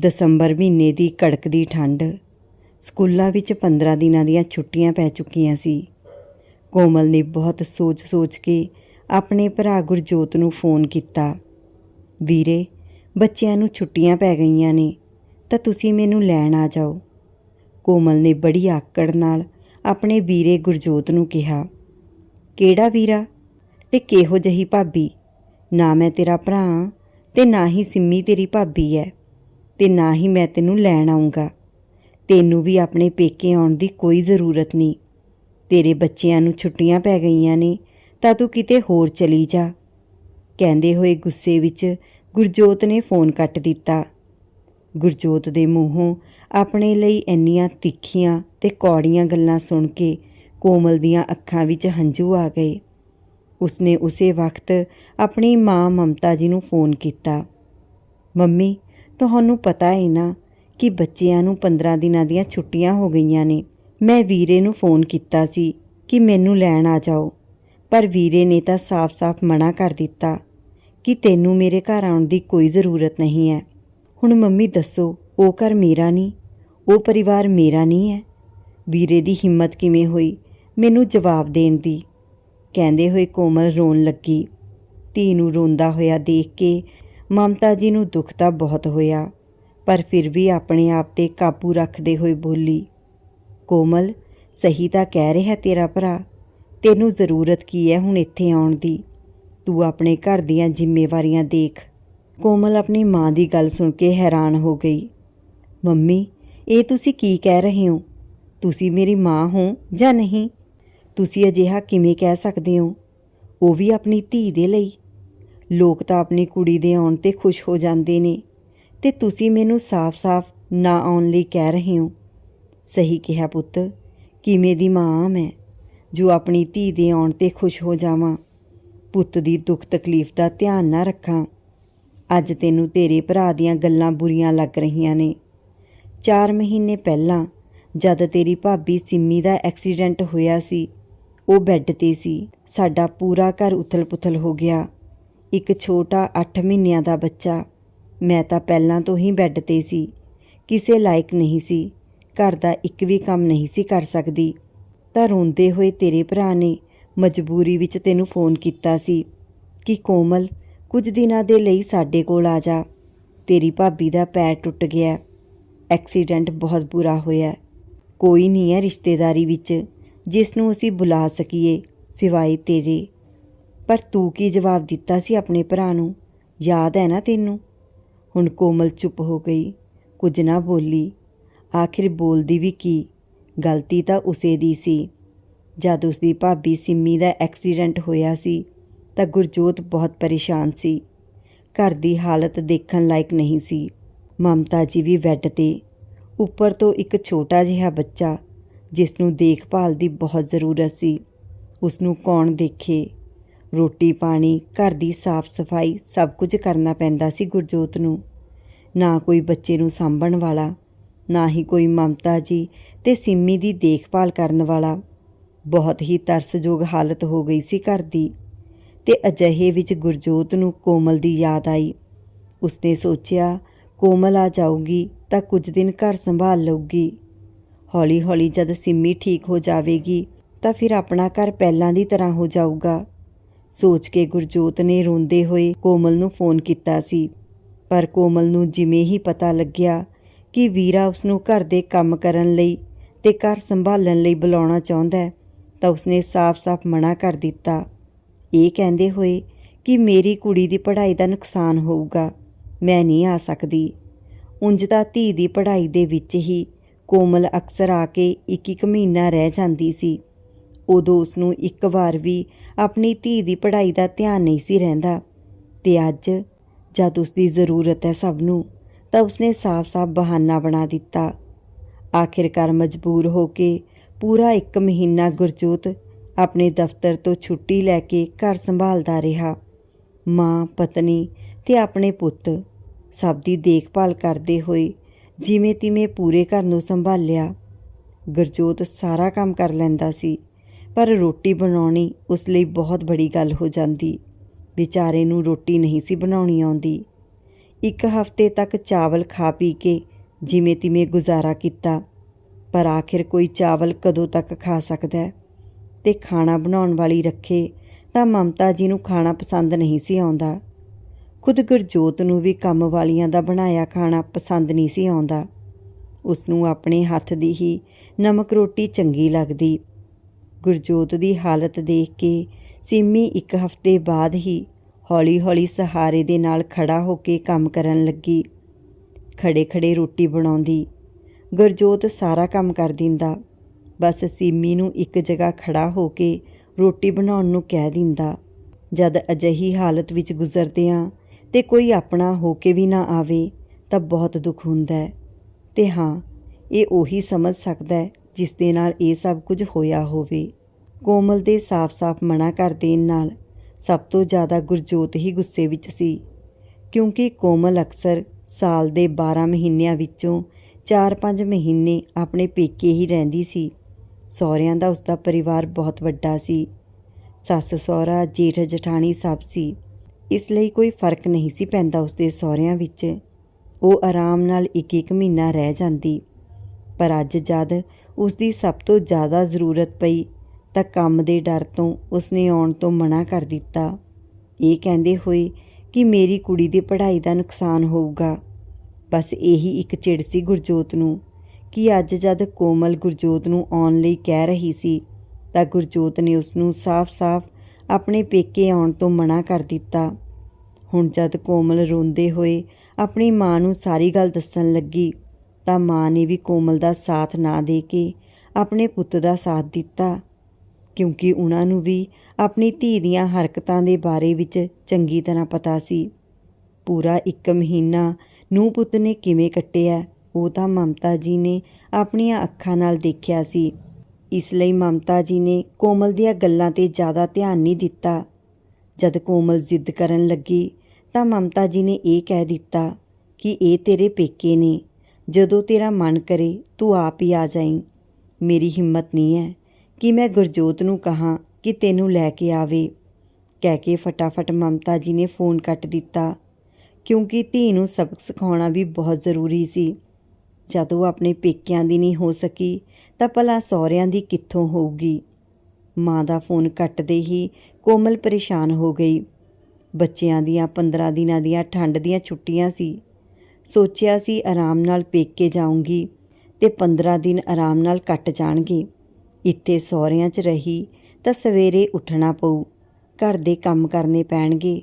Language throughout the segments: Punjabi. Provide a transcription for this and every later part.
ਦਸੰਬਰ ਮਹੀਨੇ ਦੀ ਕੜਕਦੀ ਠੰਡ। ਸਕੂਲਾਂ ਵਿੱਚ 15 ਦਿਨਾਂ ਦੀਆਂ ਛੁੱਟੀਆਂ ਪੈ ਚੁੱਕੀਆਂ ਸੀ। ਕੋਮਲ ਨੇ ਬਹੁਤ ਸੋਚ-ਸੋਚ ਕੇ ਆਪਣੇ ਭਰਾ ਗੁਰਜੋਤ ਨੂੰ ਫੋਨ ਕੀਤਾ। ਵੀਰੇ, ਬੱਚਿਆਂ ਨੂੰ ਛੁੱਟੀਆਂ ਪੈ ਗਈਆਂ ਨੇ, ਤਾਂ ਤੁਸੀਂ ਮੈਨੂੰ ਲੈਣ ਆ ਜਾਓ। ਕੋਮਲ ਨੇ ਬੜੀ ਆਕੜ ਨਾਲ ਆਪਣੇ ਵੀਰੇ ਗੁਰਜੋਤ ਨੂੰ ਕਿਹਾ। ਕਿਹੜਾ ਵੀਰਾ? ਤੇ ਕਿਹੋ ਜਹੀ ਭਾਬੀ? ਨਾ ਮੈਂ ਤੇਰਾ ਭਰਾ ਹਾਂ ਤੇ ਨਾ ਹੀ ਸਿੰਮੀ ਤੇਰੀ ਭਾਬੀ ਹੈ ਤੇ ਨਾ ਹੀ ਮੈਂ ਤੈਨੂੰ ਲੈਣ ਆਉਂਗਾ ਤੈਨੂੰ ਵੀ ਆਪਣੇ ਪੇਕੇ ਆਉਣ ਦੀ ਕੋਈ ਜ਼ਰੂਰਤ ਨਹੀਂ। ਤੇਰੇ ਬੱਚਿਆਂ ਨੂੰ ਛੁੱਟੀਆਂ ਪੈ ਗਈਆਂ ਨੇ, ਤਾਂ ਤੂੰ ਕਿਤੇ ਹੋਰ ਚਲੀ ਜਾ। ਕਹਿੰਦੇ ਹੋਏ ਗੁੱਸੇ ਵਿੱਚ ਗੁਰਜੋਤ ਨੇ ਫੋਨ ਕੱਟ ਦਿੱਤਾ। ਗੁਰਜੋਤ ਦੇ ਮੂੰਹੋਂ ਆਪਣੇ ਲਈ ਇੰਨੀਆਂ ਤਿੱਖੀਆਂ ਤੇ ਕੌੜੀਆਂ ਗੱਲਾਂ ਸੁਣ ਕੇ ਕੋਮਲ ਦੀਆਂ ਅੱਖਾਂ ਵਿੱਚ ਹੰਝੂ ਆ ਗਏ। ਉਸਨੇ ਉਸੇ ਵਕਤ ਆਪਣੀ ਮਾਂ ਮਮਤਾ ਜੀ ਨੂੰ ਫੋਨ ਕੀਤਾ। ਮੰਮੀ ਤੁਹਾਨੂੰ ਪਤਾ ਹੈ ਨਾ ਕਿ ਬੱਚਿਆਂ ਨੂੰ 15 ਦਿਨਾਂ ਦੀਆਂ ਛੁੱਟੀਆਂ ਹੋ ਗਈਆਂ ਨੇ। ਮੈਂ ਵੀਰੇ ਨੂੰ ਫੋਨ ਕੀਤਾ ਸੀ ਕਿ ਮੈਨੂੰ ਲੈਣ ਆ ਜਾਓ। ਪਰ ਵੀਰੇ ਨੇ ਤਾਂ ਸਾਫ਼-ਸਾਫ਼ ਮਨਾ ਕਰ ਦਿੱਤਾ ਕਿ ਤੈਨੂੰ ਮੇਰੇ ਘਰ ਆਉਣ ਦੀ ਕੋਈ ਜ਼ਰੂਰਤ ਨਹੀਂ ਹੈ। ਹੁਣ ਮੰਮੀ ਦੱਸੋ, ਉਹ ਘਰ ਮੇਰਾ ਨਹੀਂ? ਉਹ ਪਰਿਵਾਰ ਮੇਰਾ ਨਹੀਂ ਹੈ? ਵੀਰੇ ਦੀ ਹਿੰਮਤ ਕਿਵੇਂ ਹੋਈ ਮੈਨੂੰ ਜਵਾਬ ਦੇਣ ਦੀ? ਕਹਿੰਦੇ ਹੋਏ ਕੋਮਲ ਰੋਣ ਲੱਗੀ। ਧੀ ਨੂੰ ਰੋਂਦਾ ਹੋਇਆ ਦੇਖ ਕੇ ਮਮਤਾ ਜੀ ਨੂੰ ਦੁੱਖ ਤਾਂ ਬਹੁਤ ਹੋਇਆ, ਪਰ ਫਿਰ ਵੀ ਆਪਣੇ ਆਪ ਤੇ ਕਾਬੂ ਰੱਖਦੇ ਹੋਏ ਬੋਲੀ, ਕੋਮਲ, ਸਹੀ ਤਾਂ ਕਹਿ ਰਿਹਾ ਤੇਰਾ ਭਰਾ, ਤੈਨੂੰ ਜ਼ਰੂਰਤ ਕੀ ਹੈ ਹੁਣ ਇੱਥੇ ਆਉਣ ਦੀ? ਤੂੰ ਆਪਣੇ ਘਰ ਦੀਆਂ ਜ਼ਿੰਮੇਵਾਰੀਆਂ ਦੇਖ। ਕੋਮਲ ਆਪਣੀ ਮਾਂ ਦੀ ਗੱਲ ਸੁਣ ਕੇ ਹੈਰਾਨ ਹੋ ਗਈ, ਮੰਮੀ, ਇਹ ਤੁਸੀਂ ਕੀ ਕਹਿ ਰਹੇ ਹੋ? ਤੁਸੀਂ ਮੇਰੀ ਮਾਂ ਹੋ ਜਾਂ ਨਹੀਂ? ਤੁਸੀਂ ਅਜਿਹਾ ਕਿਵੇਂ ਕਹਿ ਸਕਦੇ ਹੋ? ਉਹ ਵੀ ਆਪਣੀ ਧੀ ਦੇ ਲਈ। ਲੋਕ ਤਾਂ ਆਪਣੀ ਕੁੜੀ ਦੇ ਆਉਣ ਤੇ ਖੁਸ਼ ਹੋ ਜਾਂਦੇ ਨੇ। ਤੇ ਤੁਸੀਂ ਮੈਨੂੰ ਸਾਫ਼-ਸਾਫ਼ ਨਾ ਆਉਣ ਲਈ ਕਹਿ ਰਹੇ ਹੋ। ਸਹੀ ਕਿਹਾ ਪੁੱਤ, ਕਿਵੇਂ ਦੀ ਮਾਂ ਮੈਂ, ਜੋ ਆਪਣੀ ਧੀ ਦੇ ਆਉਣ ਤੇ ਖੁਸ਼ ਹੋ ਜਾਵਾਂ। ਪੁੱਤ ਦੀ ਦੁੱਖ ਤਕਲੀਫ ਦਾ ਧਿਆਨ ਨਾ ਰੱਖਾਂ। ਅੱਜ ਤੈਨੂੰ ਤੇਰੇ ਭਰਾ ਦੀਆਂ ਗੱਲਾਂ ਬੁਰੀਆਂ ਲੱਗ ਰਹੀਆਂ ਨੇ। 4 ਮਹੀਨੇ ਪਹਿਲਾਂ, ਜਦ ਤੇਰੀ ਭਾਬੀ ਸਿੰਮੀ ਦਾ ਐਕਸੀਡੈਂਟ ਹੋਇਆ ਸੀ, ਉਹ ਬੈੱਡ ਤੇ ਸੀ। ਸਾਡਾ ਪੂਰਾ ਘਰ ਉਥਲ-ਪੁਥਲ ਹੋ ਗਿਆ। ਇੱਕ ਛੋਟਾ 8 ਮਹੀਨਿਆਂ ਦਾ ਬੱਚਾ। ਮੈਂ ਤਾਂ ਪਹਿਲਾਂ ਤੋਂ ਹੀ ਬੈੱਡ ਤੇ ਸੀ। ਕਿਸੇ ਲਾਇਕ ਨਹੀਂ ਸੀ। ਘਰ ਦਾ ਇੱਕ ਵੀ ਕੰਮ ਨਹੀਂ ਸੀ ਕਰ ਸਕਦੀ। ਤਾਂ ਰੋਂਦੇ ਹੋਏ ਤੇਰੇ ਭਰਾ ਨੇ ਮਜਬੂਰੀ ਵਿੱਚ ਤੈਨੂੰ ਫੋਨ ਕੀਤਾ ਸੀ ਕਿ ਕੋਮਲ ਕੁਝ ਦਿਨਾਂ ਦੇ ਲਈ ਸਾਡੇ ਕੋਲ ਆ ਜਾ। ਤੇਰੀ ਭਾਬੀ ਦਾ ਪੈਰ ਟੁੱਟ ਗਿਆ। ਐਕਸੀਡੈਂਟ ਬਹੁਤ ਬੁਰਾ ਹੋਇਆ। ਕੋਈ ਨਹੀਂ ਹੈ ਰਿਸ਼ਤੇਦਾਰੀ ਵਿੱਚ, ਜਿਸ ਨੂੰ ਅਸੀਂ ਬੁਲਾ ਸਕੀਏ ਸਿਵਾਏ ਤੇਰੇ। ਪਰ ਤੂੰ ਕੀ ਜਵਾਬ ਦਿੱਤਾ ਸੀ ਆਪਣੇ ਭਰਾ ਨੂੰ? ਯਾਦ ਹੈ ਨਾ ਤੈਨੂੰ? ਹੁਣ ਕੋਮਲ ਚੁੱਪ ਹੋ ਗਈ, ਕੁਝ ਨਾ ਬੋਲੀ। ਆਖਿਰ ਬੋਲਦੀ ਵੀ ਕੀ? ਗਲਤੀ ਤਾਂ ਉਸੇ ਦੀ ਸੀ। ਜਦ ਉਸਦੀ ਭਾਬੀ ਸਿੰਮੀ ਦਾ ਐਕਸੀਡੈਂਟ ਹੋਇਆ ਸੀ, ਤਾਂ ਗੁਰਜੋਤ ਬਹੁਤ ਪਰੇਸ਼ਾਨ ਸੀ। ਘਰ ਦੀ ਹਾਲਤ ਦੇਖਣ ਲਾਇਕ ਨਹੀਂ ਸੀ। ਮਮਤਾ ਜੀ ਵੀ ਬੈੱਡ ਤੇ। ਉੱਪਰ ਤੋਂ ਇੱਕ ਛੋਟਾ ਜਿਹਾ ਬੱਚਾ ਜਿਸ ਨੂੰ ਦੇਖਭਾਲ ਦੀ ਬਹੁਤ ਜ਼ਰੂਰਤ ਸੀ। ਉਸ ਨੂੰ ਕੌਣ ਦੇਖੇ? ਰੋਟੀ ਪਾਣੀ, ਘਰ ਦੀ ਸਾਫ਼ ਸਫ਼ਾਈ, ਸਭ ਕੁਝ ਕਰਨਾ ਪੈਂਦਾ ਸੀ ਗੁਰਜੋਤ ਨੂੰ। ਨਾ ਕੋਈ ਬੱਚੇ ਨੂੰ ਸਾਂਭਣ ਵਾਲਾ, ਨਾ ਹੀ ਕੋਈ ਮਮਤਾ ਜੀ ਤੇ ਸਿੰਮੀ ਦੀ ਦੇਖਭਾਲ ਕਰਨ ਵਾਲਾ। ਬਹੁਤ ਹੀ ਤਰਸਯੋਗ ਹਾਲਤ ਹੋ ਗਈ ਸੀ ਘਰ ਦੀ ਤੇ ਅਜਿਹੇ ਵਿੱਚ ਗੁਰਜੋਤ ਨੂੰ ਕੋਮਲ ਦੀ ਯਾਦ ਆਈ। ਉਸਨੇ ਸੋਚਿਆ, ਕੋਮਲ ਆ ਜਾਊਗੀ ਤਾਂ ਕੁਝ ਦਿਨ ਘਰ ਸੰਭਾਲ ਲਊਗੀ। ਹੌਲੀ-ਹੌਲੀ ਜਦ ਸਿੰਮੀ ਠੀਕ ਹੋ ਜਾਵੇਗੀ ਤਾਂ ਫਿਰ ਆਪਣਾ ਘਰ ਪਹਿਲਾਂ ਦੀ ਤਰ੍ਹਾਂ ਹੋ ਜਾਊਗਾ। ਸੋਚ ਕੇ ਗੁਰਜੋਤ ਨੇ ਰੋਂਦੇ ਹੋਏ ਕੋਮਲ ਨੂੰ ਫੋਨ ਕੀਤਾ ਸੀ। ਪਰ ਕੋਮਲ ਨੂੰ ਜਿਵੇਂ ਹੀ ਪਤਾ ਲੱਗਿਆ ਕਿ ਵੀਰਾ ਉਸ ਨੂੰ ਘਰ ਦੇ ਕੰਮ ਕਰਨ ਲਈ ਤੇ ਘਰ ਸੰਭਾਲਣ ਲਈ ਬੁਲਾਉਣਾ ਚਾਹੁੰਦਾ ਹੈ, ਤਾਂ ਉਸਨੇ ਸਾਫ਼-ਸਾਫ਼ ਮਨਾ ਕਰ ਦਿੱਤਾ। ਇਹ ਕਹਿੰਦੇ ਹੋਏ ਕਿ ਮੇਰੀ ਕੁੜੀ ਦੀ ਪੜ੍ਹਾਈ ਦਾ ਨੁਕਸਾਨ ਹੋਊਗਾ, ਮੈਂ ਨਹੀਂ ਆ ਸਕਦੀ। ਉਂਝ ਤਾਂ ਧੀ ਦੀ ਪੜ੍ਹਾਈ ਦੇ ਵਿੱਚ ਹੀ ਕੋਮਲ ਅਕਸਰ ਆ ਕੇ ਇੱਕ ਇੱਕ ਮਹੀਨਾ ਰਹਿ ਜਾਂਦੀ ਸੀ। ਉਦੋਂ ਉਸ ਨੂੰ ਇੱਕ ਵਾਰ ਵੀ ਆਪਣੀ ਧੀ ਦੀ ਪੜ੍ਹਾਈ ਦਾ ਧਿਆਨ ਨਹੀਂ ਸੀ ਰਹਿੰਦਾ। ਤੇ ਅੱਜ ਜਦ ਉਸ ਦੀ ਜ਼ਰੂਰਤ ਹੈ ਸਭ ਨੂੰ, ਤਾਂ ਉਸਨੇ ਸਾਫ਼-ਸਾਫ਼ ਬਹਾਨਾ ਬਣਾ ਦਿੱਤਾ। ਆਖਿਰਕਾਰ ਮਜਬੂਰ ਹੋ ਕੇ ਪੂਰਾ ਇੱਕ ਮਹੀਨਾ ਗੁਰਜੋਤ ਆਪਣੇ ਦਫ਼ਤਰ ਤੋਂ ਛੁੱਟੀ ਲੈ ਕੇ ਘਰ ਸੰਭਾਲਦਾ ਰਿਹਾ। ਮਾਂ, ਪਤਨੀ ਤੇ ਆਪਣੇ ਪੁੱਤ ਸਭ ਦੀ ਦੇਖਭਾਲ ਕਰਦੇ ਹੋਏ ਜਿਵੇਂ ਤਿਵੇਂ ਪੂਰੇ ਘਰ ਨੂੰ ਸੰਭਾਲਿਆ। ਗੁਰਜੋਤ ਸਾਰਾ ਕੰਮ ਕਰ ਲੈਂਦਾ ਸੀ। ਪਰ ਰੋਟੀ ਬਣਾਉਣੀ ਉਸ ਲਈ ਬਹੁਤ ਬੜੀ ਗੱਲ ਹੋ ਜਾਂਦੀ। ਵਿਚਾਰੇ ਨੂੰ ਰੋਟੀ ਨਹੀਂ ਸੀ ਬਣਾਉਣੀ ਆਉਂਦੀ। ਇੱਕ ਹਫ਼ਤੇ ਤੱਕ ਚਾਵਲ ਖਾ ਪੀ ਕੇ ਜਿਵੇਂ ਤਿਵੇਂ ਗੁਜ਼ਾਰਾ ਕੀਤਾ। ਪਰ ਆਖਿਰ ਕੋਈ ਚਾਵਲ ਕਦੋਂ ਤੱਕ ਖਾ ਸਕਦਾ ਹੈ? ਤੇ ਖਾਣਾ ਬਣਾਉਣ ਵਾਲੀ ਰੱਖੇ ਤਾਂ ਮਮਤਾ ਜੀ ਨੂੰ ਖਾਣਾ ਪਸੰਦ ਨਹੀਂ ਸੀ ਆਉਂਦਾ। ਖੁਦ ਗੁਰਜੋਤ ਨੂੰ ਵੀ ਕੰਮ ਵਾਲੀਆਂ ਦਾ ਬਣਾਇਆ ਖਾਣਾ ਪਸੰਦ ਨਹੀਂ ਸੀ ਆਉਂਦਾ। ਉਸ ਨੂੰ ਆਪਣੇ ਹੱਥ ਦੀ ਹੀ ਨਮਕ ਰੋਟੀ ਚੰਗੀ ਲੱਗਦੀ। ਗੁਰਜੋਤ ਦੀ ਹਾਲਤ ਦੇਖ ਕੇ ਸਿੰਮੀ ਇੱਕ ਹਫ਼ਤੇ ਬਾਅਦ ਹੀ ਹੌਲੀ-ਹੌਲੀ ਸਹਾਰੇ ਦੇ ਨਾਲ ਖੜਾ ਹੋ ਕੇ ਕੰਮ ਕਰਨ ਲੱਗੀ। ਖੜੇ-ਖੜੇ ਰੋਟੀ ਬਣਾਉਂਦੀ। ਗੁਰਜੋਤ ਸਾਰਾ ਕੰਮ ਕਰ ਦਿੰਦਾ। ਬਸ ਸਿੰਮੀ ਨੂੰ ਇੱਕ ਜਗ੍ਹਾ ਖੜਾ ਹੋ ਕੇ ਰੋਟੀ ਬਣਾਉਣ ਨੂੰ ਕਹਿ ਦਿੰਦਾ। ਜਦ ਅਜਿਹੀ ਹਾਲਤ ਵਿੱਚ ਗੁਜ਼ਰਦੇ ਗੁਜ਼ਰਦਿਆਂ ਤੇ ਕੋਈ ਆਪਣਾ ਹੋ ਕੇ ਵੀ ਨਾ ਆਵੇ ਤਾਂ ਬਹੁਤ ਦੁੱਖ ਹੁੰਦਾ ਹੈ। ਤੇ ਹਾਂ, ਇਹ ਉਹੀ ਸਮਝ ਸਕਦਾ ਹੈ ਜਿਸ ਦੇ ਨਾਲ ਇਹ ਸਭ ਕੁਝ ਹੋਇਆ ਹੋਵੇ। ਕੋਮਲ ਦੇ ਸਾਫ਼-ਸਾਫ਼ ਮਨਾ ਕਰ ਦੇਣ ਨਾਲ ਸਭ ਤੋਂ ਜ਼ਿਆਦਾ ਗੁਰਜੋਤ ਹੀ ਗੁੱਸੇ ਵਿੱਚ ਸੀ, ਕਿਉਂਕਿ ਕੋਮਲ ਅਕਸਰ ਸਾਲ ਦੇ 12 ਮਹੀਨਿਆਂ ਵਿੱਚੋਂ 4-5 ਮਹੀਨੇ ਆਪਣੇ ਪੇਕੇ ਹੀ ਰਹਿੰਦੀ ਸੀ। ਸਹੁਰਿਆਂ ਦਾ ਉਸਦਾ ਪਰਿਵਾਰ ਬਹੁਤ ਵੱਡਾ ਸੀ। ਸੱਸ ਸਹੁਰਾ, ਜੇਠ ਜਠਾਣੀ ਸਭ ਸੀ। ਇਸ ਲਈ ਕੋਈ ਫ਼ਰਕ ਨਹੀਂ ਸੀ ਪੈਂਦਾ ਉਸਦੇ ਸਹੁਰਿਆਂ ਵਿੱਚ। ਉਹ ਆਰਾਮ ਨਾਲ ਇੱਕ ਇੱਕ ਮਹੀਨਾ ਰਹਿ ਜਾਂਦੀ। ਪਰ ਅੱਜ ਜਦ ਉਸਦੀ ਸਭ ਤੋਂ ਜ਼ਿਆਦਾ ਜ਼ਰੂਰਤ ਪਈ ਤਾਂ ਕੰਮ ਦੇ ਡਰ ਤੋਂ ਉਸਨੇ ਆਉਣ ਤੋਂ ਮਨਾ ਕਰ ਦਿੱਤਾ। ਇਹ ਕਹਿੰਦੇ ਹੋਏ ਕਿ ਮੇਰੀ ਕੁੜੀ ਦੀ ਪੜ੍ਹਾਈ ਦਾ ਨੁਕਸਾਨ ਹੋਊਗਾ। ਬਸ ਇਹੀ ਇੱਕ ਚਿੜ ਸੀ ਗੁਰਜੋਤ ਨੂੰ ਕਿ ਅੱਜ ਜਦ ਕੋਮਲ ਗੁਰਜੋਤ ਨੂੰ ਆਉਣ ਲਈ ਕਹਿ ਰਹੀ ਸੀ, ਤਾਂ ਗੁਰਜੋਤ ਨੇ ਉਸ ਨੂੰ ਸਾਫ਼-ਸਾਫ਼ ਆਪਣੇ ਪੇਕੇ ਆਉਣ ਤੋਂ ਮਨਾ ਕਰ ਦਿੱਤਾ। ਹੁਣ ਜਦ ਕੋਮਲ ਰੋਂਦੇ ਹੋਏ ਆਪਣੀ ਮਾਂ ਨੂੰ ਸਾਰੀ ਗੱਲ ਦੱਸਣ ਲੱਗੀ, ਤਾਂ ਮਾਂ ਨੇ ਵੀ ਕੋਮਲ ਦਾ ਸਾਥ ਨਾ ਦੇ ਕੇ ਆਪਣੇ ਪੁੱਤ ਦਾ ਸਾਥ ਦਿੱਤਾ। ਕਿਉਂਕਿ ਉਹਨਾਂ ਨੂੰ ਵੀ ਆਪਣੀ ਧੀ ਦੀਆਂ ਹਰਕਤਾਂ ਦੇ ਬਾਰੇ ਵਿੱਚ ਚੰਗੀ ਤਰ੍ਹਾਂ ਪਤਾ ਸੀ। ਪੂਰਾ ਇੱਕ ਮਹੀਨਾ ਨੂੰ ਪੁੱਤ ਨੇ ਕਿਵੇਂ ਕੱਟਿਆ, ਉਹ ਤਾਂ ਮਮਤਾ ਜੀ ਨੇ ਆਪਣੀਆਂ ਅੱਖਾਂ ਨਾਲ ਦੇਖਿਆ ਸੀ। ਇਸ ਲਈ ਮਮਤਾ ਜੀ ਨੇ ਕੋਮਲ ਦੀਆਂ ਗੱਲਾਂ ਤੇ ਜ਼ਿਆਦਾ ਧਿਆਨ ਨਹੀਂ ਦਿੱਤਾ। ਜਦ ਕੋਮਲ ਜ਼ਿੱਦ ਕਰਨ ਲੱਗੀ, ਤਾਂ ਮਮਤਾ ਜੀ ਨੇ ਇਹ ਕਹਿ ਦਿੱਤਾ ਕਿ ਇਹ ਤੇਰੇ ਪੇਕੇ ਨੇ। ਜਦੋਂ ਤੇਰਾ ਮਨ ਕਰੇ, ਤੂੰ ਆਪ ਹੀ ਆ ਜਾਈਂ। ਮੇਰੀ ਹਿੰਮਤ ਨਹੀਂ ਹੈ ਕਿ ਮੈਂ ਗੁਰਜੋਤ ਨੂੰ ਕਹਾਂ ਕਿ ਤੈਨੂੰ ਲੈ ਕੇ ਆਵੇ। ਕਹਿ ਕੇ ਫਟਾਫਟ ਮਮਤਾ ਜੀ ਨੇ ਫੋਨ ਕੱਟ ਦਿੱਤਾ, ਕਿਉਂਕਿ ਧੀ ਨੂੰ ਸਬਕ ਸਿਖਾਉਣਾ ਵੀ ਬਹੁਤ ਜ਼ਰੂਰੀ ਸੀ। ਜਦ ਉਹ ਆਪਣੇ ਪੇਕਿਆਂ ਦੀ ਨਹੀਂ ਹੋ ਸਕੀ, ਤਾਂ ਭਲਾ ਸਹੁਰਿਆਂ ਦੀ ਕਿੱਥੋਂ ਹੋਊਗੀ? ਮਾਂ ਦਾ ਫੋਨ ਕੱਟਦੇ ਹੀ ਕੋਮਲ ਪਰੇਸ਼ਾਨ ਹੋ ਗਈ। ਬੱਚਿਆਂ ਦੀਆਂ 15 ਦਿਨਾਂ ਦੀਆਂ ਠੰਡ ਦੀਆਂ ਛੁੱਟੀਆਂ ਸੀ। ਸੋਚਿਆ ਸੀ ਆਰਾਮ ਨਾਲ ਪੇਕੇ ਜਾਊਂਗੀ ਤੇ 15 ਦਿਨ ਆਰਾਮ ਨਾਲ ਕੱਟ ਜਾਣਗੇ। ਇੱਥੇ ਸਹੁਰਿਆਂ 'ਚ ਰਹੀ ਤਾਂ ਸਵੇਰੇ ਉੱਠਣਾ ਪਊ। ਘਰ ਦੇ ਕੰਮ ਕਰਨੇ ਪੈਣਗੇ।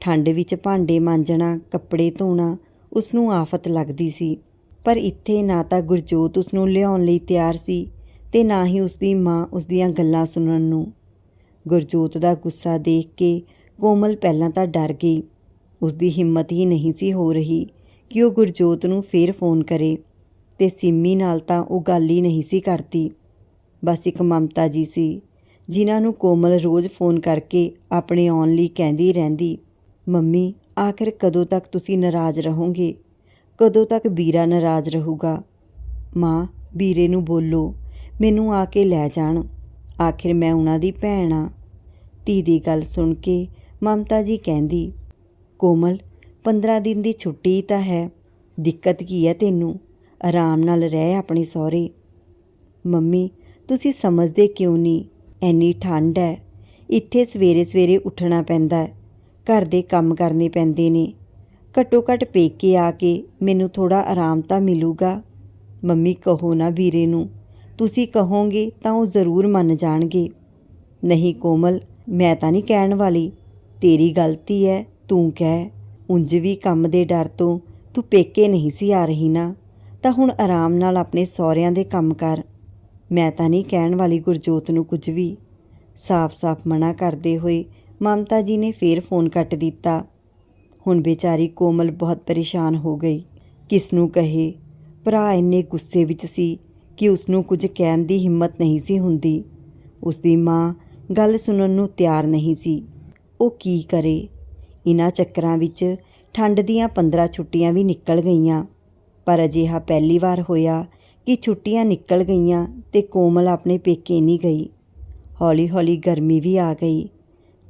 ਠੰਡ ਵਿੱਚ ਭਾਂਡੇ ਮਾਂਜਣਾ, ਕੱਪੜੇ ਧੋਣਾ ਉਸ ਨੂੰ ਆਫਤ ਲੱਗਦੀ ਸੀ। ਪਰ ਇੱਥੇ ਨਾ ਤਾਂ ਗੁਰਜੋਤ ਉਸ ਨੂੰ ਲਿਆਉਣ ਲਈ ਤਿਆਰ ਸੀ ਤੇ ਨਾ ਹੀ ਉਸ ਦੀ ਮਾਂ ਉਸ ਦੀਆਂ ਗੱਲਾਂ ਸੁਣਨ ਨੂੰ। ਗੁਰਜੋਤ ਦਾ ਗੁੱਸਾ ਦੇਖ ਕੇ ਕੋਮਲ ਪਹਿਲਾਂ ਤਾਂ ਡਰ ਗਈ। ਉਸ ਦੀ ਹਿੰਮਤ ਹੀ ਨਹੀਂ ਸੀ ਹੋ ਰਹੀ ਕਿ ਉਹ ਗੁਰਜੋਤ ਨੂੰ ਫੇਰ ਫੋਨ ਕਰੇ ਤੇ ਸਿੰਮੀ ਨਾਲ ਤਾਂ ਉਹ ਗੱਲ ਹੀ ਨਹੀਂ ਸੀ ਕਰਦੀ। ਬਸ ਇੱਕ ਮਮਤਾ ਜੀ ਸੀ, ਜਿਨ੍ਹਾਂ ਨੂੰ ਕੋਮਲ ਰੋਜ਼ ਫੋਨ ਕਰਕੇ ਆਪਣੇ ਆਉਣ ਲਈ ਕਹਿੰਦੀ ਰਹਿੰਦੀ, ਮੰਮੀ, ਆਖਿਰ ਕਦੋਂ ਤੱਕ ਤੁਸੀਂ ਨਾਰਾਜ਼ ਰਹੋਗੇ? ਕਦੋਂ ਤੱਕ ਵੀਰਾ ਨਾਰਾਜ਼ ਰਹੂਗਾ? ਮਾਂ, ਵੀਰੇ ਨੂੰ ਬੋਲੋ, ਮੈਨੂੰ ਆ ਕੇ ਲੈ ਜਾਣ। ਆਖਿਰ ਮੈਂ ਉਹਨਾਂ ਦੀ ਭੈਣ ਆ। ਧੀ ਦੀ ਗੱਲ ਸੁਣ ਕੇ ਮਮਤਾ ਜੀ ਕਹਿੰਦੀ, ਕੋਮਲ 15 ਦਿਨ ਦੀ ਛੁੱਟੀ ਤਾਂ ਹੈ। ਦਿੱਕਤ ਕੀ ਹੈ ਤੈਨੂੰ? ਆਰਾਮ ਨਾਲ ਰਹਿ ਆਪਣੇ ਸਹੁਰੇ। ਮੰਮੀ ਤੁਸੀਂ ਸਮਝਦੇ ਕਿਉਂ ਨਹੀਂ? ਐਨੀ ਠੰਡ ਹੈ। ਇੱਥੇ ਸਵੇਰੇ ਸਵੇਰੇ ਉੱਠਣਾ ਪੈਂਦਾ ਹੈ। ਘਰ ਦੇ ਕੰਮ ਕਰਨੇ ਪੈਂਦੇ ਨੇ। ਘੱਟੋ ਘੱਟ ਪੇਕੇ ਆ ਕੇ ਮੈਨੂੰ ਥੋੜਾ ਆਰਾਮ ਤਾਂ ਮਿਲੂਗਾ। ਮੰਮੀ, ਕਹੋ ਨਾ ਵੀਰੇ ਨੂੰ। ਤੁਸੀਂ ਕਹੋਗੇ ਤਾਂ ਉਹ ਜ਼ਰੂਰ ਮੰਨ ਜਾਣਗੇ। ਨਹੀਂ ਕੋਮਲ, ਮੈਂ ਤਾਂ ਨਹੀਂ ਕਹਿਣ ਵਾਲੀ। ਤੇਰੀ ਗਲਤੀ ਹੈ, ਤੂੰ ਕਹਿ। ਉਂਝ ਵੀ ਕੰਮ ਦੇ ਡਰ ਤੋਂ ਤੂੰ ਪੇਕੇ ਨਹੀਂ ਸੀ ਆ ਰਹੀ ਨਾ। ਤਾਂ ਹੁਣ ਆਰਾਮ ਨਾਲ ਆਪਣੇ ਸਹੁਰਿਆਂ ਦੇ ਕੰਮ ਕਰ। ਮੈਂ ਤਾਂ ਨਹੀਂ ਕਹਿਣ ਵਾਲੀ ਗੁਰਜੋਤ ਨੂੰ ਕੁਝ ਵੀ। ਸਾਫ਼-ਸਾਫ਼ ਮਨਾ ਕਰਦੇ ਹੋਏ ਮਮਤਾ ਜੀ ਨੇ ਫੇਰ ਫੋਨ ਕੱਟ ਦਿੱਤਾ। ਹੁਣ ਵਿਚਾਰੀ ਕੋਮਲ ਬਹੁਤ ਪਰੇਸ਼ਾਨ ਹੋ ਗਈ। ਕਿਸ ਨੂੰ ਕਹੇ? ਭਰਾ ਇੰਨੇ ਗੁੱਸੇ ਵਿੱਚ ਸੀ ਕਿ ਉਸ ਨੂੰ ਕੁਝ ਕਹਿਣ ਦੀ ਹਿੰਮਤ ਨਹੀਂ ਸੀ ਹੁੰਦੀ। ਉਸ ਦੀ ਮਾਂ ਗੱਲ ਸੁਣਨ ਨੂੰ ਤਿਆਰ ਨਹੀਂ ਸੀ। ਉਹ ਕੀ ਕਰੇ? ਇਨ੍ਹਾਂ ਚੱਕਰਾਂ ਵਿੱਚ ਠੰਡ ਦੀਆਂ 15 ਛੁੱਟੀਆਂ ਵੀ ਨਿਕਲ ਗਈਆਂ। ਪਰ ਅਜਿਹਾ ਪਹਿਲੀ ਵਾਰ ਹੋਇਆ ਕਿ ਛੁੱਟੀਆਂ ਨਿਕਲ ਗਈਆਂ ਤੇ ਕੋਮਲ ਆਪਣੇ ਪੇਕੇ ਨਹੀਂ ਗਈ। ਹੌਲੀ-ਹੌਲੀ ਗਰਮੀ ਵੀ ਆ ਗਈ।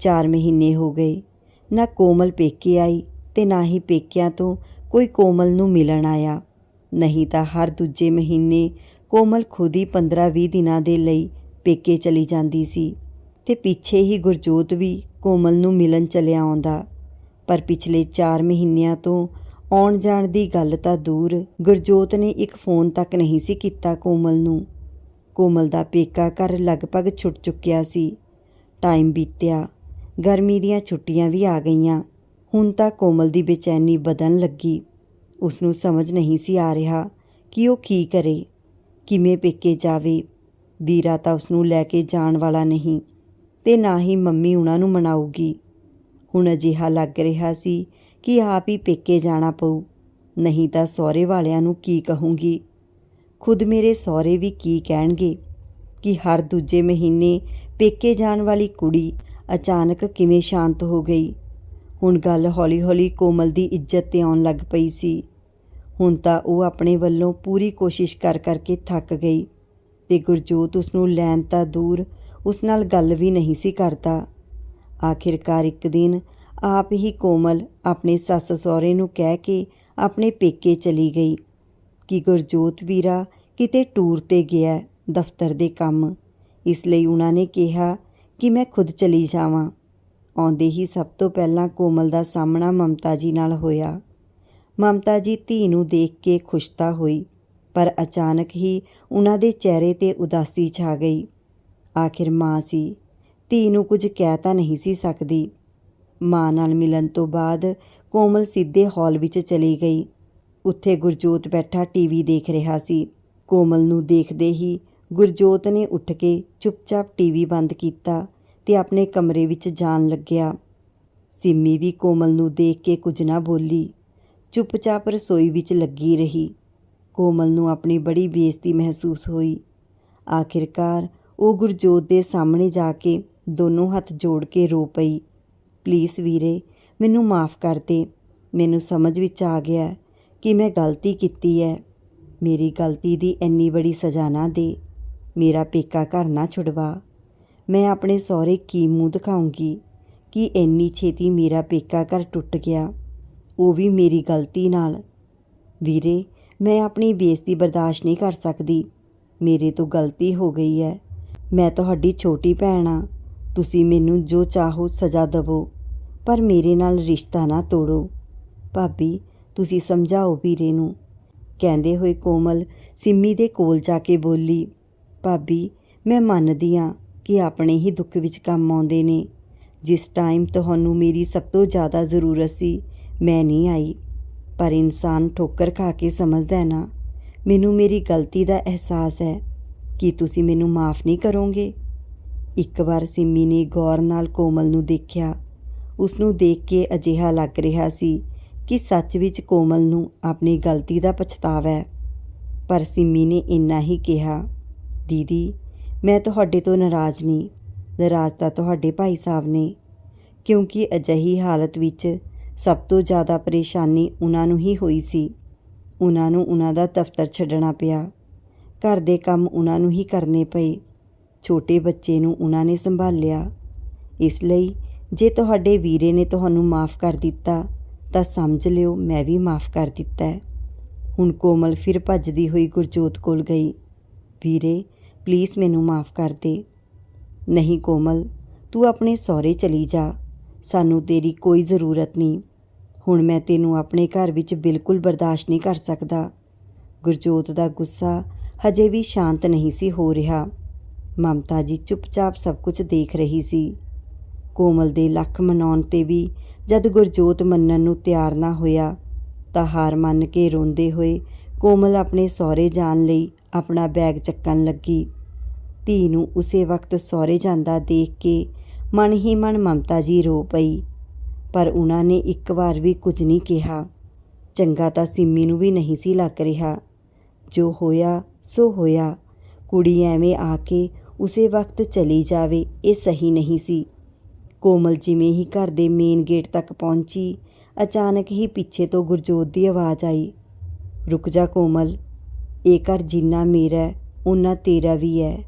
4 ਮਹੀਨੇ ਹੋ ਗਏ। ਨਾ ਕੋਮਲ ਪੇਕੇ ਆਈ ਤੇ ਨਾ ਹੀ ਪੇਕਿਆਂ ਤੋਂ ਕੋਈ ਕੋਮਲ ਨੂੰ ਮਿਲਣ ਆਇਆ। ਨਹੀਂ ਤਾਂ ਹਰ ਦੂਜੇ ਮਹੀਨੇ ਕੋਮਲ ਖੁਦ ਹੀ 15-20 ਦਿਨਾਂ ਦੇ ਲਈ ਪੇਕੇ ਚਲੀ ਜਾਂਦੀ ਸੀ ਤੇ ਪਿੱਛੇ ਹੀ ਗੁਰਜੋਤ ਵੀ ਕੋਮਲ ਨੂੰ ਮਿਲਣ ਚਲਿਆ ਆਉਂਦਾ। ਪਰ ਪਿਛਲੇ 4 ਮਹੀਨਿਆਂ ਤੋਂ ਆਉਣ ਜਾਣ ਦੀ ਗੱਲ ਤਾਂ ਦੂਰ। ਗੁਰਜੋਤ ਨੇ ਇੱਕ ਫੋਨ ਤੱਕ ਨਹੀਂ ਸੀ ਕੀਤਾ ਕੋਮਲ ਨੂੰ। ਕੋਮਲ ਦਾ ਪੇਕਾ ਘਰ ਲਗਭਗ ਛੁੱਟ ਚੁੱਕਿਆ ਸੀ। ਟਾਈਮ ਬੀਤਿਆ। ਗਰਮੀ ਦੀਆਂ ਛੁੱਟੀਆਂ ਵੀ ਆ ਗਈਆਂ। ਹੁਣ ਤਾਂ ਕੋਮਲ ਦੀ ਬੇਚੈਨੀ ਬਦਲਣ ਲੱਗੀ। ਉਸ ਨੂੰ ਸਮਝ ਨਹੀਂ ਸੀ ਆ ਰਿਹਾ ਕਿ ਉਹ ਕੀ ਕਰੇ, ਕਿਵੇਂ ਪੇਕੇ ਜਾਵੇ। ਵੀਰਾ ਤਾਂ ਉਸ ਨੂੰ ਲੈ ਕੇ ਜਾਣ ਵਾਲਾ ਨਹੀਂ ਤੇ ਨਾ ਹੀ ਮੰਮੀ ਉਹਨਾਂ ਨੂੰ ਮਨਾਊਗੀ। ਹੁਣ ਅਜਿਹਾ ਲੱਗ ਰਿਹਾ ਸੀ ਕਿ ਆਪ ਹੀ ਪੇਕੇ ਜਾਣਾ ਪਊ। ਨਹੀਂ ਤਾਂ ਸਹੁਰੇ ਵਾਲਿਆਂ ਨੂੰ ਕੀ ਕਹੂੰਗੀ? ਖੁਦ ਮੇਰੇ ਸਹੁਰੇ ਵੀ ਕੀ ਕਹਿਣਗੇ? ਕਿ ਹਰ ਦੂਜੇ ਮਹੀਨੇ ਪੇਕੇ ਜਾਣ ਵਾਲੀ ਕੁੜੀ ਅਚਾਨਕ ਕਿਵੇਂ ਸ਼ਾਂਤ ਹੋ ਗਈ? ਹੁਣ ਗੱਲ ਹੌਲੀ-ਹੌਲੀ ਕੋਮਲ ਦੀ ਇੱਜ਼ਤ ਤੇ ਆਉਣ ਲੱਗ ਪਈ ਸੀ। ਹੁਣ ਤਾਂ ਉਹ ਆਪਣੇ ਵੱਲੋਂ ਪੂਰੀ ਕੋਸ਼ਿਸ਼ ਕਰ ਕਰਕੇ ਥੱਕ ਗਈ ਤੇ ਗੁਰਜੋਤ ਉਸ ਨੂੰ ਲੈਣ ਤਾਂ ਦੂਰ ਉਸ ਨਾਲ ਗੱਲ ਵੀ ਨਹੀਂ ਸੀ ਕਰਦਾ। ਆਖਿਰਕਾਰ ਇੱਕ ਦਿਨ ਆਪ ਹੀ ਕੋਮਲ ਆਪਣੇ ਸੱਸ ਸਹੁਰੇ ਨੂੰ ਕਹਿ ਕੇ ਆਪਣੇ ਪੇਕੇ ਚਲੀ ਗਈ। ਕਿ ਗੁਰਜੋਤ ਵੀਰਾ ਕਿਤੇ ਟੂਰ ਤੇ ਗਿਆ ਦਫ਼ਤਰ ਦੇ ਕੰਮ? ਇਸ ਲਈ ਉਹਨਾਂ ਨੇ ਕਿਹਾ ਕਿ ਮੈਂ ਖੁਦ ਚਲੀ ਜਾਵਾਂ। ਆਉਂਦੇ ਹੀ ਸਭ ਤੋਂ ਪਹਿਲਾਂ ਕੋਮਲ ਦਾ ਸਾਹਮਣਾ ਮਮਤਾ ਜੀ ਨਾਲ ਹੋਇਆ। ਮਮਤਾ ਜੀ ਧੀ ਨੂੰ ਦੇਖ ਕੇ ਖੁਸ਼ਤਾ ਹੋਈ, ਪਰ ਅਚਾਨਕ ਹੀ ਉਹਨਾਂ ਦੇ ਚਿਹਰੇ ਤੇ ਉਦਾਸੀ ਛਾ ਗਈ। ਆਖਿਰ ਮਾਂ ਸੀ। ਧੀ ਨੂੰ ਕੁਝ ਕਹਿ ਤਾਂ ਨਹੀਂ ਸੀ ਸਕਦੀ। ਮਾਂ ਨਾਲ ਮਿਲਣ ਤੋਂ ਬਾਅਦ ਕੋਮਲ ਸਿੱਧੇ ਹਾਲ ਵਿੱਚ ਚਲੀ ਗਈ। ਉੱਥੇ ਗੁਰਜੋਤ ਬੈਠਾ ਟੀਵੀ ਦੇਖ ਰਿਹਾ ਸੀ। ਕੋਮਲ ਨੂੰ ਦੇਖਦੇ ਹੀ ਗੁਰਜੋਤ ਨੇ ਉੱਠ ਕੇ ਚੁੱਪਚਾਪ ਟੀਵੀ ਬੰਦ ਕੀਤਾ ਤੇ ਆਪਣੇ ਕਮਰੇ ਵਿੱਚ ਜਾਣ ਲੱਗਿਆ। ਸਿੰਮੀ ਵੀ ਕੋਮਲ ਨੂੰ ਦੇਖ ਕੇ ਕੁਝ ਨਾ ਬੋਲੀ। ਚੁੱਪਚਾਪ ਰਸੋਈ ਵਿੱਚ ਲੱਗੀ ਰਹੀ। ਕੋਮਲ ਨੂੰ ਆਪਣੀ ਬੜੀ ਬੇਇੱਜ਼ਤੀ ਮਹਿਸੂਸ ਹੋਈ। ਆਖਿਰਕਾਰ ਉਹ ਗੁਰਜੋਤ ਦੇ ਸਾਹਮਣੇ ਜਾ ਕੇ ਦੋਨੋਂ ਹੱਥ ਜੋੜ ਕੇ ਰੋ ਪਈ। ਪਲੀਜ਼ ਵੀਰੇ, ਮੈਨੂੰ ਮਾਫ ਕਰ ਦੇ। ਮੈਨੂੰ ਸਮਝ ਵਿੱਚ ਆ ਗਿਆ ਕਿ ਮੈਂ ਗਲਤੀ ਕੀਤੀ ਹੈ ਮੇਰੀ ਗਲਤੀ ਦੀ ਇੰਨੀ ਬੜੀ ਸਜ਼ਾ ਨਾ ਦੇ। ਮੇਰਾ ਪੇਕਾ ਘਰ ਨਾ ਛੁਡਵਾ। ਮੈਂ ਆਪਣੇ ਸਹੁਰੇ ਕੀ ਮੂੰਹ ਦਿਖਾਉਂਗੀ ਕਿ ਇੰਨੀ ਛੇਤੀ ਮੇਰਾ ਪੇਕਾ ਘਰ ਟੁੱਟ ਗਿਆ। ਉਹ ਵੀ ਮੇਰੀ ਗਲਤੀ ਨਾਲ। ਵੀਰੇ, ਮੈਂ ਆਪਣੀ ਬੇਇੱਜ਼ਤੀ ਬਰਦਾਸ਼ਤ ਨਹੀਂ ਕਰ ਸਕਦੀ। ਮੇਰੇ ਤੋਂ ਗਲਤੀ ਹੋ ਗਈ ਹੈ ਮੈਂ ਤੁਹਾਡੀ ਛੋਟੀ ਭੈਣ ਆ। ਤੁਸੀਂ ਮੈਨੂੰ ਜੋ ਚਾਹੋ ਸਜ਼ਾ ਦਿਵੋ। ਪਰ ਮੇਰੇ ਨਾਲ ਰਿਸ਼ਤਾ ਨਾ ਤੋੜੋ। ਭਾਬੀ, ਤੁਸੀਂ ਸਮਝਾਓ ਵੀਰੇ ਨੂੰ। ਕਹਿੰਦੇ ਹੋਏ ਕੋਮਲ ਸਿੰਮੀ ਦੇ ਕੋਲ ਜਾ ਕੇ ਬੋਲੀ, ਭਾਬੀ, ਮੈਂ ਮੰਨਦੀ ਆ ਕਿ ਆਪਣੇ ਹੀ ਦੁੱਖ ਵਿੱਚ ਕੰਮ ਆਉਂਦੇ ਨੇ। ਜਿਸ ਟਾਈਮ ਤੁਹਾਨੂੰ ਮੇਰੀ ਸਭ ਤੋਂ ਜ਼ਿਆਦਾ ਜ਼ਰੂਰਤ ਸੀ, ਮੈਂ ਨਹੀਂ ਆਈ। ਪਰ ਇਨਸਾਨ ਠੋਕਰ ਖਾ ਕੇ ਸਮਝਦਾ ਹੈ ਨਾ। ਮੈਨੂੰ ਮੇਰੀ ਗਲਤੀ ਦਾ ਅਹਿਸਾਸ ਹੈ। ਕੀ ਤੁਸੀਂ ਮੈਨੂੰ ਮਾਫ ਨਹੀਂ ਕਰੋਗੇ? ਇੱਕ ਵਾਰ ਸਿੰਮੀ ਨੇ ਗੌਰ ਨਾਲ ਕੋਮਲ ਨੂੰ ਦੇਖਿਆ। ਉਸ ਨੂੰ ਦੇਖ ਕੇ ਅਜਿਹਾ ਲੱਗ ਰਿਹਾ ਸੀ ਕਿ ਸੱਚ ਵਿੱਚ ਕੋਮਲ ਨੂੰ ਆਪਣੀ ਗਲਤੀ ਦਾ ਪਛਤਾਵਾ ਹੈ। ਪਰ ਸਿੰਮੀ ਨੇ ਇੰਨਾ ਹੀ ਕਿਹਾ, ਦੀਦੀ, ਮੈਂ ਤੁਹਾਡੇ ਤੋਂ ਨਾਰਾਜ਼ ਨਹੀਂ। ਨਾਰਾਜ਼ ਤਾਂ ਤੁਹਾਡੇ ਭਾਈ ਸਾਹਿਬ ਨੇ, ਕਿਉਂਕਿ ਅਜਿਹੀ ਹਾਲਤ ਵਿੱਚ ਸਭ ਤੋਂ ਜ਼ਿਆਦਾ ਪਰੇਸ਼ਾਨੀ ਉਹਨਾਂ ਨੂੰ ਹੀ ਹੋਈ ਸੀ। ਉਹਨਾਂ ਨੂੰ ਉਹਨਾਂ ਦਾ ਦਫ਼ਤਰ ਛੱਡਣਾ ਪਿਆ। ਘਰ ਦੇ ਕੰਮ ਉਹਨਾਂ ਨੂੰ ਹੀ ਕਰਨੇ ਪਏ। ਛੋਟੇ ਬੱਚੇ ਨੂੰ ਉਹਨਾਂ ਨੇ ਸੰਭਾਲਿਆ। ਇਸ ਲਈ ਜੇ ਤੁਹਾਡੇ ਵੀਰੇ ਨੇ ਤੁਹਾਨੂੰ ਮਾਫ ਕਰ ਦਿੱਤਾ, ਤਾਂ ਸਮਝ ਲਿਓ ਮੈਂ ਵੀ ਮਾਫ ਕਰ ਦਿੱਤਾ ਹੈ। ਹੁਣ ਕੋਮਲ ਫਿਰ ਭੱਜਦੀ ਹੋਈ ਗੁਰਜੋਤ ਕੋਲ ਗਈ। ਵੀਰੇ ਪਲੀਜ਼ ਮੈਨੂੰ ਮਾਫ ਕਰ ਦੇ। ਨਹੀਂ ਕੋਮਲ, ਤੂੰ ਆਪਣੇ ਸਹੁਰੇ ਚਲੀ ਜਾ। ਸਾਨੂੰ ਤੇਰੀ ਕੋਈ ਜ਼ਰੂਰਤ ਨਹੀਂ। ਹੁਣ ਮੈਂ ਤੈਨੂੰ ਆਪਣੇ ਘਰ ਵਿੱਚ ਬਿਲਕੁਲ ਬਰਦਾਸ਼ਤ ਨਹੀਂ ਕਰ ਸਕਦਾ। ਗੁਰਜੋਤ ਦਾ ਗੁੱਸਾ ਹਜੇ ਵੀ ਸ਼ਾਂਤ ਨਹੀਂ ਸੀ ਹੋ ਰਿਹਾ। ਮਮਤਾ ਜੀ ਚੁੱਪਚਾਪ ਸਭ ਕੁਝ ਦੇਖ ਰਹੀ ਸੀ। ਕੋਮਲ ਦੇ ਲੱਖ ਮਨਾਉਣ ਤੇ ਵੀ ਜਦ ਗੁਰਜੋਤ ਮੰਨਣ ਨੂੰ ਤਿਆਰ ਨਾ ਹੋਇਆ, ਤਾਂ ਹਾਰ ਮੰਨ ਕੇ ਰੋਂਦੇ ਹੋਏ ਕੋਮਲ ਆਪਣੇ ਸਹੁਰੇ ਜਾਣ ਲਈ ਆਪਣਾ ਬੈਗ ਚੱਕਣ ਲੱਗੀ। ਧੀ ਨੂੰ ਉਸੇ ਵਕਤ ਸਹੁਰੇ ਜਾਂਦਾ ਦੇਖ ਕੇ ਮਨ ਹੀ ਮਨ ਮਮਤਾ ਜੀ ਰੋ ਪਈ, ਪਰ ਉਹਨਾਂ ਨੇ ਇੱਕ ਵਾਰ ਵੀ ਕੁਝ ਨਹੀਂ ਕਿਹਾ। ਚੰਗਾ ਤਾਂ ਸਿੰਮੀ ਨੂੰ ਵੀ ਨਹੀਂ ਸੀ ਲੱਗ ਰਿਹਾ। ਜੋ ਹੋਇਆ, ਸੋ ਹੋਇਆ। ਕੁੜੀ ਐਵੇਂ ਆ ਕੇ ਉਸੇ ਵਕਤ ਚਲੀ ਜਾਵੇ, ਇਹ ਸਹੀ ਨਹੀਂ ਸੀ। ਕੋਮਲ ਜਿਵੇਂ ਹੀ ਘਰ ਦੇ ਮੇਨ ਗੇਟ ਤੱਕ ਪਹੁੰਚੀ, ਅਚਾਨਕ ਹੀ ਪਿੱਛੇ ਤੋਂ ਗੁਰਜੋਤ ਦੀ ਆਵਾਜ਼ ਆਈ। ਰੁਕ ਜਾ ਕੋਮਲ, ਇਹ ਘਰ ਜਿੰਨਾ ਮੇਰਾ ਉਨਾ ਤੇਰਾ ਵੀ ਹੈ।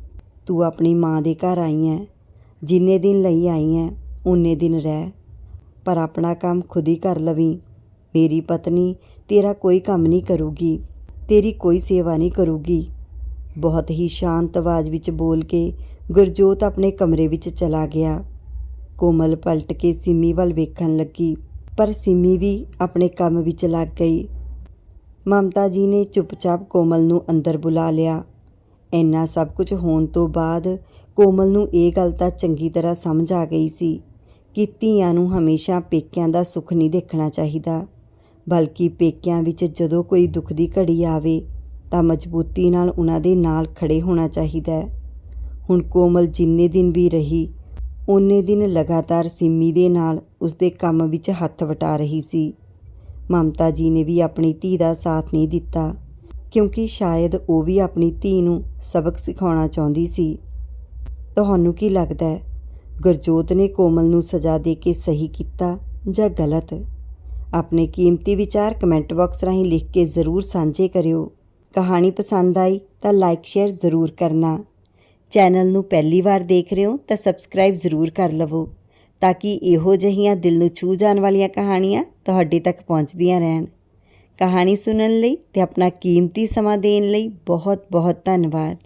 ਤੂੰ ਆਪਣੀ ਮਾਂ ਦੇ ਘਰ ਆਈ ਹੈ। ਜਿੰਨੇ ਦਿਨ ਲਈ ਆਈ ਹੈ ਉਨੇ ਦਿਨ ਰਹਿ। ਪਰ ਆਪਣਾ ਕੰਮ ਖੁਦ ਹੀ ਕਰ ਲਵੀਂ। ਮੇਰੀ ਪਤਨੀ ਤੇਰਾ ਕੋਈ ਕੰਮ ਨਹੀਂ ਕਰੂਗੀ, ਤੇਰੀ ਕੋਈ ਸੇਵਾ ਨਹੀਂ ਕਰੂਗੀ। ਬਹੁਤ ਹੀ ਸ਼ਾਂਤ ਆਵਾਜ਼ ਵਿੱਚ ਬੋਲ ਕੇ ਗੁਰਜੋਤ ਆਪਣੇ ਕਮਰੇ ਵਿੱਚ ਚਲਾ ਗਿਆ। ਕੋਮਲ ਪਲਟ ਕੇ ਸਿੰਮੀ ਵੱਲ ਵੇਖਣ ਲੱਗੀ, ਪਰ ਸਿੰਮੀ ਵੀ ਆਪਣੇ ਕੰਮ ਵਿੱਚ ਲੱਗ ਗਈ। ਮਮਤਾ ਜੀ ਨੇ ਚੁੱਪਚਾਪ ਕੋਮਲ ਨੂੰ ਅੰਦਰ ਬੁਲਾ ਲਿਆ। ਇੰਨਾ ਸਭ ਕੁਝ ਹੋਣ ਤੋਂ ਬਾਅਦ ਕੋਮਲ ਨੂੰ ਇਹ ਗੱਲ ਤਾਂ ਚੰਗੀ ਤਰ੍ਹਾਂ ਸਮਝ ਆ ਗਈ ਸੀ ਕਿ ਧੀਆਂ ਨੂੰ ਹਮੇਸ਼ਾ ਪੇਕਿਆਂ ਦਾ ਸੁੱਖ ਨਹੀਂ ਦੇਖਣਾ ਚਾਹੀਦਾ, ਬਲਕਿ ਪੇਕਿਆਂ ਵਿੱਚ ਜਦੋਂ ਕੋਈ ਦੁੱਖ ਦੀ ਘੜੀ ਆਵੇ ਤਾਂ ਮਜ਼ਬੂਤੀ ਨਾਲ ਉਹਨਾਂ ਦੇ ਨਾਲ ਖੜੇ ਹੋਣਾ ਚਾਹੀਦਾ ਹੈ। ਹੁਣ ਕੋਮਲ ਜਿੰਨੇ ਦਿਨ ਵੀ ਰਹੀ ਓਨੇ ਦਿਨ ਲਗਾਤਾਰ ਸਿੰਮੀ ਦੇ ਨਾਲ ਉਸਦੇ ਕੰਮ ਵਿੱਚ ਹੱਥ ਵਟਾ ਰਹੀ ਸੀ। ਮਮਤਾ ਜੀ ਨੇ ਵੀ ਆਪਣੀ ਧੀ ਦਾ ਸਾਥ ਨਹੀਂ ਦਿੱਤਾ, ਕਿਉਂਕਿ ਸ਼ਾਇਦ ਉਹ ਵੀ ਆਪਣੀ ਧੀ ਨੂੰ ਸਬਕ ਸਿਖਾਉਣਾ ਚਾਹੁੰਦੀ ਸੀ। ਤੁਹਾਨੂੰ ਕੀ ਲੱਗਦਾ ਹੈ? ਗੁਰਜੋਤ ਨੇ ਕੋਮਲ ਨੂੰ ਸਜ਼ਾ ਦੇ ਕੇ ਸਹੀ ਕੀਤਾ ਜਾਂ ਗਲਤ? ਆਪਣੇ ਕੀਮਤੀ ਵਿਚਾਰ ਕਮੈਂਟ ਬਾਕਸ ਰਾਹੀਂ ਲਿਖ ਕੇ ਜ਼ਰੂਰ ਸਾਂਝੇ ਕਰਿਓ। ਕਹਾਣੀ ਪਸੰਦ ਆਈ ਤਾਂ ਲਾਈਕ, ਸ਼ੇਅਰ ਜ਼ਰੂਰ ਕਰਨਾ। ਚੈਨਲ ਨੂੰ ਪਹਿਲੀ ਵਾਰ ਦੇਖ ਰਹੇ ਹੋ ਤਾਂ ਸਬਸਕ੍ਰਾਈਬ ਜ਼ਰੂਰ ਕਰ ਲਵੋ ਤਾਂ ਕਿ ਇਹੋ ਜਿਹੀਆਂ ਦਿਲ ਨੂੰ ਛੂ ਜਾਣ ਵਾਲੀਆਂ ਕਹਾਣੀਆਂ ਤੁਹਾਡੇ ਤੱਕ ਪਹੁੰਚਦੀਆਂ ਰਹਿਣ। ਕਹਾਣੀ ਸੁਣਨ ਲਈ ਤੇ ਆਪਣਾ ਕੀਮਤੀ ਸਮਾਂ ਦੇਣ ਲਈ ਬਹੁਤ ਬਹੁਤ ਧੰਨਵਾਦ।